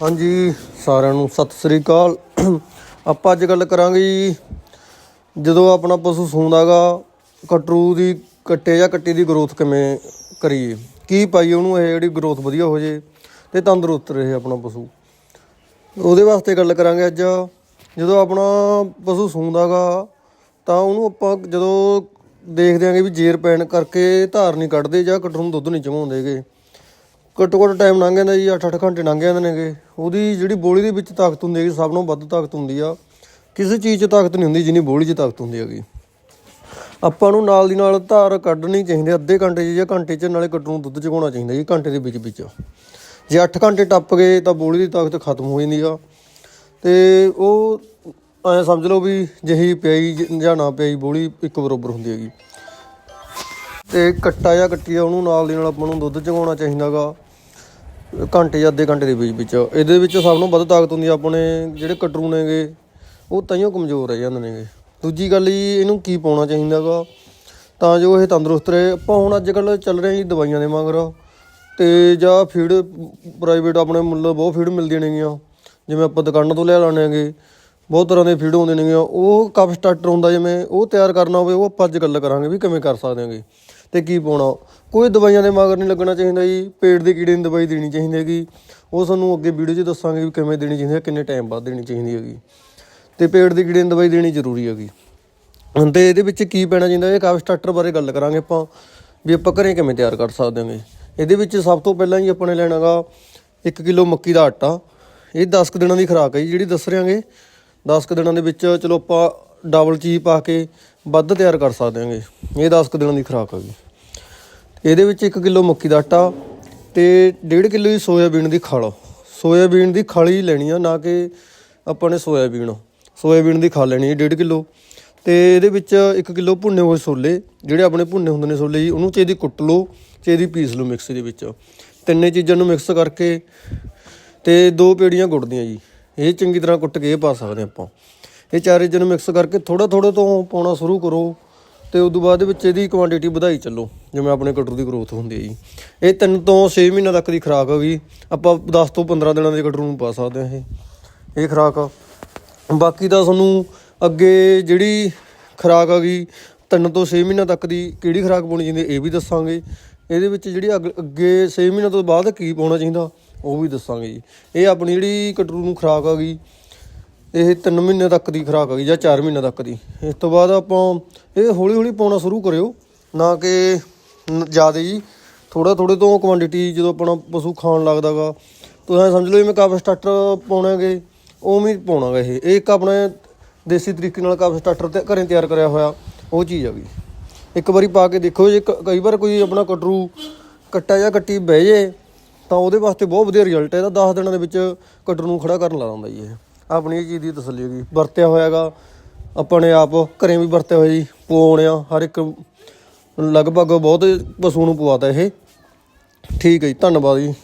ਹਾਂਜੀ, ਸਾਰਿਆਂ ਨੂੰ ਸਤਿ ਸ੍ਰੀ ਅਕਾਲ। ਆਪਾਂ ਅੱਜ ਗੱਲ ਕਰਾਂਗੇ ਜੀ, ਜਦੋਂ ਆਪਣਾ ਪਸ਼ੂ ਸੂੰਦਾਗਾ, ਕਟਰੂ ਦੀ ਕੱਟੇ ਜਾਂ ਕੱਟੀ ਦੀ ਗਰੋਥ ਕਿਵੇਂ ਕਰੀਏ? ਕੀ ਪਾਈਏ ਉਹਨੂੰ, ਇਹ ਜਿਹੜੀ ਗਰੋਥ ਵਧੀਆ ਹੋ ਜੇ ਤੇ ਤੰਦਰੁਸਤ ਰਹੇ ਆਪਣਾ ਪਸ਼ੂ। ਉਹਦੇ ਵਾਸਤੇ ਗੱਲ ਕਰਾਂਗੇ ਅੱਜ। ਜਦੋਂ ਆਪਣਾ ਪਸ਼ੂ ਸੂੰਦਾਗਾ, ਤਾਂ ਉਹਨੂੰ ਆਪਾਂ ਜਦੋਂ ਦੇਖਦੇ ਆਂਗੇ ਵੀ ਜੇਰ ਪੈਣ ਕਰਕੇ ਧਾਰ ਨਹੀਂ ਕੱਢਦੇ ਜਾਂ ਕਟਰੂ ਨੂੰ ਦੁੱਧ ਨਹੀਂ ਚਮਾਉਂਦੇਗੇ ਘੱਟੋ ਘੱਟ ਟਾਈਮ ਲੰਘ ਜਾਂਦਾ ਜੀ 8-8 ਘੰਟੇ ਲੰਘ ਜਾਂਦੇ ਨੇਗੇ। ਉਹਦੀ ਜਿਹੜੀ ਬੋਲੀ ਦੇ ਵਿੱਚ ਤਾਕਤ ਹੁੰਦੀ ਹੈਗੀ, ਸਭ ਨਾਲੋਂ ਵੱਧ ਤਾਕਤ ਹੁੰਦੀ ਆ। ਕਿਸੇ ਚੀਜ਼ 'ਚ ਤਾਕਤ ਨਹੀਂ ਹੁੰਦੀ, ਜਿੰਨੀ ਬੋਲੀ 'ਚ ਤਾਕਤ ਹੁੰਦੀ ਹੈਗੀ। ਆਪਾਂ ਨੂੰ ਨਾਲ ਦੀ ਨਾਲ ਧਾਰ ਕੱਢਣੀ ਚਾਹੀਦੀ, ਅੱਧੇ ਘੰਟੇ 'ਚ ਜਾਂ ਘੰਟੇ 'ਚ ਨਾਲੇ ਕੱਟਣ ਨੂੰ ਦੁੱਧ ਚਗਾਉਣਾ ਚਾਹੀਦਾ ਜੀ, ਘੰਟੇ ਦੇ ਵਿੱਚ ਵਿੱਚ। ਜੇ 8 ਘੰਟੇ ਟੱਪ ਗਏ ਤਾਂ ਬੋਲੀ ਦੀ ਤਾਕਤ ਖਤਮ ਹੋ ਜਾਂਦੀ ਆ। ਤੇ ਉਹ ਐ ਸਮਝ ਲਓ ਵੀ ਜਹੀ ਪਿਆਈ ਜਾਂ ਨਾ ਪਿਆਈ ਬੋਲੀ ਇੱਕ ਬਰੋਬਰ ਹੁੰਦੀ ਹੈਗੀ। ਤੇ ਕੱਟਾ ਜਾਂ ਕੱਟੀ ਆ ਉਹਨੂੰ, ਨਾਲ ਦੀ ਨਾਲ ਆਪਾਂ ਨੂੰ ਦੁੱਧ ਚਗਾਉਣਾ ਚਾਹੀਦਾਗਾ ਘੰਟੇ ਜਾਂ ਅੱਧੇ ਘੰਟੇ ਦੇ ਵਿੱਚ ਵਿੱਚ। ਇਹਦੇ ਵਿੱਚ ਸਭ ਨੂੰ ਵੱਧ ਤਾਕਤ ਹੁੰਦੀ ਆ, ਆਪਣੇ ਜਿਹੜੇ ਕਟਰੂ ਨੇਗੇ, ਉਹ ਤਾਈਓ ਕਮਜ਼ੋਰ ਰਹਿ ਜਾਂਦੇ ਨੇਗੇ। ਦੂਜੀ ਗੱਲ ਜੀ, ਇਹਨੂੰ ਕੀ ਪਾਉਣਾ ਚਾਹੀਦਾਗਾ? ਤਾਂ ਜੋ ਇਹ ਤੰਦਰੁਸਤ ਰਹੇ। ਆਪਾਂ ਹੁਣ ਅੱਜ ਕੱਲ ਚੱਲ ਰਹੇ ਜੀ ਦਵਾਈਆਂ ਦੇ ਮਗਰ। ਤੇ ਜਾਂ ਫੀਡ ਪ੍ਰਾਈਵੇਟ ਆਪਣੇ ਮੁੱਲ ਬਹੁਤ ਫੀਡ ਮਿਲਦੀਆਂ ਨੇਗੀਆਂ। ਜਿਵੇਂ ਆਪਾਂ ਦੁਕਾਨਾਂ ਤੋਂ ਲੈ ਲਾਣੇ ਹੈਗੇ ਬਹੁਤ ਤਰ੍ਹਾਂ ਦੇ ਫੀਡ ਹੁੰਦੇ ਨੇਗੀਆਂ ਉਹ ਕਪ ਸਟਾਰਟਰ ਹੁੰਦਾ, ਜਿਵੇਂ ਉਹ ਤਿਆਰ ਕਰਨਾ ਹੋਵੇ, ਉਹ ਆਪਾਂ ਅੱਜ ਗੱਲ ਕਰਾਂਗੇ ਵੀ ਕਿਵੇਂ ਕਰ ਸਕਦੇ ਹਾਂਗੇ ਤੇ ਕੀ ਪਾਉਣਾ? ਕੋਈ ਦਵਾਈਆਂ ਦੇ ਮਗਰ ਨਹੀਂ ਲੱਗਣਾ ਚਾਹੀਦਾ ਜੀ। ਪੇਟ ਦੇ ਕੀੜੇ ਨੂੰ ਦਵਾਈ ਦੇਣੀ ਚਾਹੀਦੀ ਹੈਗੀ। ਉਹ ਸਾਨੂੰ ਅੱਗੇ ਵੀਡੀਓ 'ਚ ਦੱਸਾਂਗੇ ਵੀ ਕਿਵੇਂ ਦੇਣੀ ਚਾਹੀਦੀ ਹੈ, ਕਿੰਨੇ ਟਾਈਮ ਬਾਅਦ ਦੇਣੀ ਚਾਹੀਦੀ ਹੈਗੀ। ਤੇ ਪੇਟ ਦੇ ਕੀੜੇ ਨੂੰ ਦਵਾਈ ਦੇਣੀ ਜ਼ਰੂਰੀ ਹੈਗੀ। ਹੁਣ ਤੇ ਇਹਦੇ ਵਿੱਚ ਕੀ ਪੈਣਾ ਚਾਹੀਦਾ? ਇਹ ਕਾਫ ਸਟਾਰਟਰ ਬਾਰੇ ਗੱਲ ਕਰਾਂਗੇ ਆਪਾਂ, ਵੀ ਆਪਾਂ ਘਰੇ ਕਿਵੇਂ ਤਿਆਰ ਕਰ ਸਕਦੇ ਹਾਂਗੇ। ਇਹਦੇ ਵਿੱਚ ਸਭ ਤੋਂ ਪਹਿਲਾਂ ਹੀ ਆਪਾਂ ਨੇ ਲੈਣਾਗਾ 1 ਕਿਲੋ ਮੱਕੀ ਦਾ ਆਟਾ। ਇਹ 10 ਕੁ ਦਿਨਾਂ ਦੀ ਖੁਰਾਕ ਹੈ ਜੀ, ਜਿਹੜੀ ਦੱਸ ਰਿਆਂਗੇ 10 ਕੁ ਦਿਨਾਂ ਦੇ ਵਿੱਚ ਚਲੋ ਆਪਾਂ ਡਬਲ ਚੀਜ਼ ਪਾ ਕੇ ਵੱਧ ਤਿਆਰ ਕਰ ਸਕਦੇ ਹਾਂਗੇ। ਇਹ 10 ਕੁ ਦਿਨਾਂ ਦੀ ਖੁਰਾਕ ਹੈਗੀ ਇਹਦੇ ਵਿੱਚ 1 ਕਿਲੋ ਮੱਕੀ ਦਾ ਆਟਾ ਤੇ 1.5 ਕਿਲੋ ਦੀ ਸੋਇਆਬੀਨ ਦੀ ਖਲ। ਸੋਇਆਬੀਨ ਦੀ ਖਲ ਹੀ ਲੈਣੀ ਆ, ਨਾ ਕਿ ਆਪਾਂ ਨੇ ਸੋਇਆਬੀਨ। ਸੋਇਆਬੀਨ ਦੀ ਖਲ ਲੈਣੀ ਹੈ 1.5 ਕਿਲੋ ਤੇ ਇਹਦੇ ਵਿੱਚ 1 ਕਿਲੋ ਭੁੰਨੇ ਹੋਏ ਛੋਲੇ, ਜਿਹੜੇ ਆਪਣੇ ਭੁੰਨੇ ਹੁੰਦੇ ਨੇ ਛੋਲੇ ਜੀ, ਉਹਨੂੰ ਚੇਦੀ ਕੁੱਟ ਲਓ ਚੇਦੀ ਪੀਸ ਲਓ ਮਿਕਸੀ ਦੇ ਵਿੱਚ। ਤਿੰਨੇ ਚੀਜ਼ਾਂ ਨੂੰ ਮਿਕਸ ਕਰਕੇ ਤੇ ਦੋ ਪੇੜੀਆਂ ਗੁੜ ਦੀਆਂ ਜੀ। ਇਹ ਚੰਗੀ ਤਰ੍ਹਾਂ ਕੁੱਟ ਕੇ ਇਹ ਪਾ ਸਕਦੇ ਆਪਾਂ। ਇਹ ਚਾਰੇ ਚੀਜ਼ਾਂ ਮਿਕਸ ਕਰਕੇ ਥੋੜਾ ਥੋੜਾ ਤੋਂ ਪਾਉਣਾ ਸ਼ੁਰੂ ਕਰੋ ਤੇ ਉਸ ਤੋਂ ਬਾਅਦ ਵਿੱਚ ਇਹਦੀ ਕੁਆਂਟੀਟੀ ਵਧਾਈ ਚੱਲੋ, ਜਿਵੇਂ ਆਪਣੇ ਕਟਰੂ ਦੀ ਗਰੋਥ ਹੁੰਦੀ ਹੈ ਜੀ। ਇਹ ਤਿੰਨ ਤੋਂ 6 ਮਹੀਨਿਆਂ ਤੱਕ ਦੀ ਖੁਰਾਕ ਹੈਗੀ ਆਪਾਂ 10 ਤੋਂ 15 ਦਿਨਾਂ ਦੇ ਕਟਰੂ ਨੂੰ ਪਾ ਸਕਦੇ ਹਾਂ ਇਹ। ਇਹ ਖੁਰਾਕ ਆ। ਬਾਕੀ ਤਾਂ ਤੁਹਾਨੂੰ ਅੱਗੇ ਜਿਹੜੀ ਖੁਰਾਕ ਗਈ, ਤਿੰਨ ਤੋਂ 6 ਮਹੀਨਿਆਂ ਤੱਕ ਦੀ ਕਿਹੜੀ ਖੁਰਾਕ ਪਾਉਣੀ ਚਾਹੀਦੀ ਇਹ ਵੀ ਦੱਸਾਂਗੇ। ਇਹਦੇ ਵਿੱਚ ਜਿਹੜੀ ਅੱਗ- ਅੱਗੇ 6 ਮਹੀਨਿਆਂ ਤੋਂ ਬਾਅਦ ਕੀ ਪਾਉਣਾ ਚਾਹੀਦਾ, ਉਹ ਵੀ ਦੱਸਾਂਗੇ ਜੀ। ਇਹ ਆਪਣੀ ਜਿਹੜੀ ਕਟਰੂ ਨੂੰ ਖੁਰਾਕ ਗਈ ਇਹ 3 ਮਹੀਨੇ ਤੱਕ ਦੀ ਖੁਰਾਕ ਹੈਗੀ ਜਾਂ 4 ਮਹੀਨੇ ਤੱਕ ਦੀ। ਇਸ ਤੋਂ ਬਾਅਦ ਆਪਾਂ ਇਹ ਹੌਲੀ ਹੌਲੀ ਪਾਉਣਾ ਸ਼ੁਰੂ ਕਰਿਓ, ਨਾ ਕਿ ਜ਼ਿਆਦਾ ਜੀ ਥੋੜਾ ਥੋੜੇ ਤੋਂ ਕੁਆਂਟੀਟੀ ਜਦੋਂ ਆਪਣਾ ਪਸ਼ੂ ਖਾਣ ਲੱਗਦਾਗਾ, ਤੁਸੀਂ ਸਮਝ ਲਓ ਜਿਵੇਂ ਕਾਫ ਸਟਾਰਟਰ ਪਾਉਣਾਗੇ, ਉਵੇਂ ਹੀ ਪਾਉਣਾਗਾ ਇਹ। ਇਹ ਇੱਕ ਆਪਣੇ ਦੇਸੀ ਤਰੀਕੇ ਨਾਲ ਕਾਫ ਸਟਾਰਟਰ ਤੇ ਘਰੇ ਤਿਆਰ ਕਰਿਆ ਹੋਇਆ, ਉਹ ਚੀਜ਼ ਹੈਗੀ। ਇੱਕ ਵਾਰੀ ਪਾ ਕੇ ਦੇਖੋ ਜੇ ਕ- ਕਈ ਵਾਰ ਕੋਈ ਆਪਣਾ ਕਟਰੂ ਕੱਟਾ ਜਾਂ ਕੱਟੀ ਬਹਿ ਜੇ, ਤਾਂ ਉਹਦੇ ਵਾਸਤੇ ਬਹੁਤ ਵਧੀਆ ਰਿਜ਼ਲਟ ਹੈ। ਇਹਦਾ 10 ਦਿਨਾਂ ਦੇ ਵਿੱਚ ਕਟਰੂ ਨੂੰ ਖੜਾ ਕਰਨ ਲਾ ਦਿੰਦਾ ਜੀ ਇਹ। ਆਪਣੀ ਇਹ ਚੀਜ਼ ਦੀ ਤਸੱਲੀ ਹੈਗੀ। ਵਰਤਿਆ ਹੋਇਆਗਾ। ਆਪਾਂ ਨੇ ਆਪ ਘਰੇ ਵੀ ਵਰਤਿਆ ਹੋਇਆ ਜੀ ਪਵਾਉਣਿਆ ਹਰ ਇੱਕ ਲਗਭਗ ਬਹੁਤ ਪਸ਼ੂ ਨੂੰ ਪਵਾਤਾ ਇਹ। ਠੀਕ ਹੈ ਜੀ, ਧੰਨਵਾਦ ਜੀ।